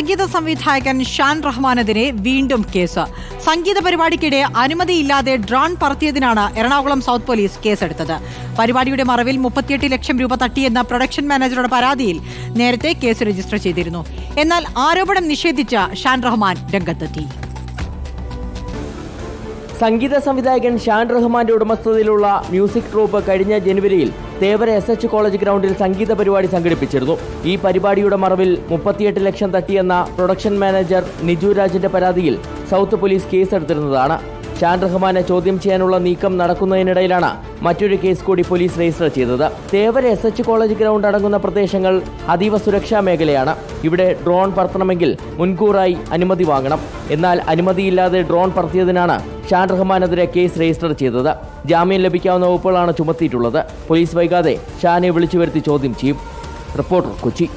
സംഗീത സംവിധായകൻ ഷാൻ റഹ്മാനെതിരെ വീണ്ടും കേസ്. സംഗീത പരിപാടിക്കിടെ അനുമതിയില്ലാതെ ഡ്രോൺ പറത്തിയതിനാണ് എറണാകുളം സൗത്ത് പോലീസ് കേസെടുത്തത്. പരിപാടിയുടെ മറവിൽ മുപ്പത്തിയെട്ട് ലക്ഷം രൂപ തട്ടിയെന്ന പ്രൊഡക്ഷൻ മാനേജറുടെ പരാതിയിൽ നേരത്തെ കേസ് രജിസ്റ്റർ ചെയ്തിരുന്നു. എന്നാൽ ആരോപണം നിഷേധിച്ച ഷാൻ റഹ്മാൻ രംഗത്തെത്തി. സംഗീത സംവിധായകൻ ഷാൻ റഹ്മാന്റെ ഉടമസ്ഥതയിലുള്ള മ്യൂസിക് ട്രൂപ്പ് കഴിഞ്ഞ ജനുവരിയിൽ തേവര എസ് എച്ച് കോളേജ് ഗ്രൗണ്ടിൽ സംഗീത പരിപാടി സംഘടിപ്പിച്ചിരുന്നു. ഈ പരിപാടിയുടെ മറവിൽ മുപ്പത്തിയെട്ട് ലക്ഷം തട്ടിയെന്ന പ്രൊഡക്ഷൻ മാനേജർ നിജു രാജിന്റെ പരാതിയിൽ സൗത്ത് പോലീസ് കേസെടുത്തിരുന്നതാണ് ഷാൻ റഹ്മാനെ ചോദ്യം ചെയ്യാനുള്ള നീക്കം നടക്കുന്നതിനിടയിലാണ് മറ്റൊരു കേസ് കൂടി പോലീസ് രജിസ്റ്റർ ചെയ്തത്. Thevara S H college ground അടങ്ങുന്ന പ്രദേശങ്ങൾ അതീവ സുരക്ഷാ മേഖലയാണ്. ഇവിടെ ഡ്രോൺ പറത്തണമെങ്കിൽ മുൻകൂറായി അനുമതി വാങ്ങണം. എന്നാൽ അനുമതിയില്ലാതെ ഡ്രോൺ പറത്തിയതിനാണ് ഷാൻ റഹ്മാനെതിരെ കേസ് രജിസ്റ്റർ ചെയ്തത്. ജാമ്യം ലഭിക്കാവുന്ന വകുപ്പുകളാണ് ചുമത്തിയിട്ടുള്ളത്. പോലീസ് വൈകാതെ ഷാനെ വിളിച്ചു വരുത്തി ചോദ്യം ചെയ്യും. റിപ്പോർട്ടർ കൊച്ചി.